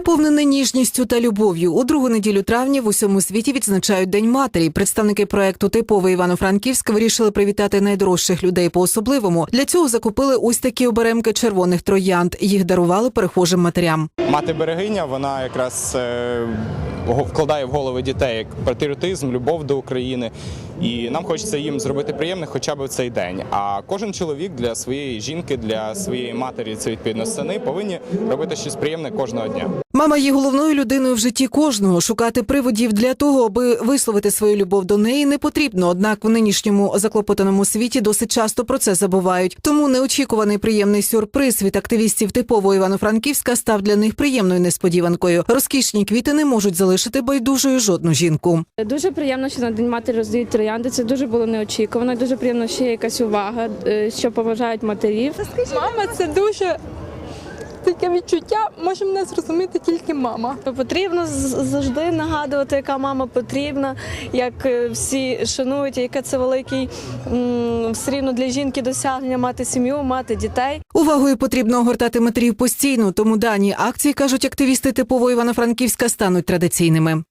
Переповнений ніжністю та любов'ю у другу неділю травня в усьому світі відзначають День матері. Представники проекту Типовий Івано-Франківськ вирішили привітати найдорожчих людей по особливому. Для цього закупили ось такі оберемки червоних троянд. Їх дарували перехожим матерям. Мати берегиня, вона якраз е, вкладає в голови дітей як патріотизм, любов до України. І нам хочеться їм зробити приємне хоча б в цей день. А кожен чоловік для своєї жінки, для своєї матері, це відповідно сини, повинні робити щось приємне кожного дня. Мама є головною людиною в житті кожного. Шукати приводів для того, аби висловити свою любов до неї, не потрібно. Однак в нинішньому заклопотаному світі досить часто про це забувають. Тому неочікуваний приємний сюрприз від активістів типового Івано-Франківська став для них приємною несподіванкою. Розкішні квіти не можуть залишити байдужою жодну жінку. Дуже приємно, що на День матері роздають троянди. Це дуже було неочікувано. Дуже приємно, що є якась увага, е, що поважають матерів. Мама це дуже таке відчуття, може мене зрозуміти тільки мама. Потрібно завжди нагадувати, яка мама потрібна, як е, всі шанують, яке це великий все рівно для жінки досягнення мати сім'ю, мати дітей. Увагою потрібно огортати матерів постійно, тому дані акції кажуть активісти типової Івано-Франківська стануть традиційними.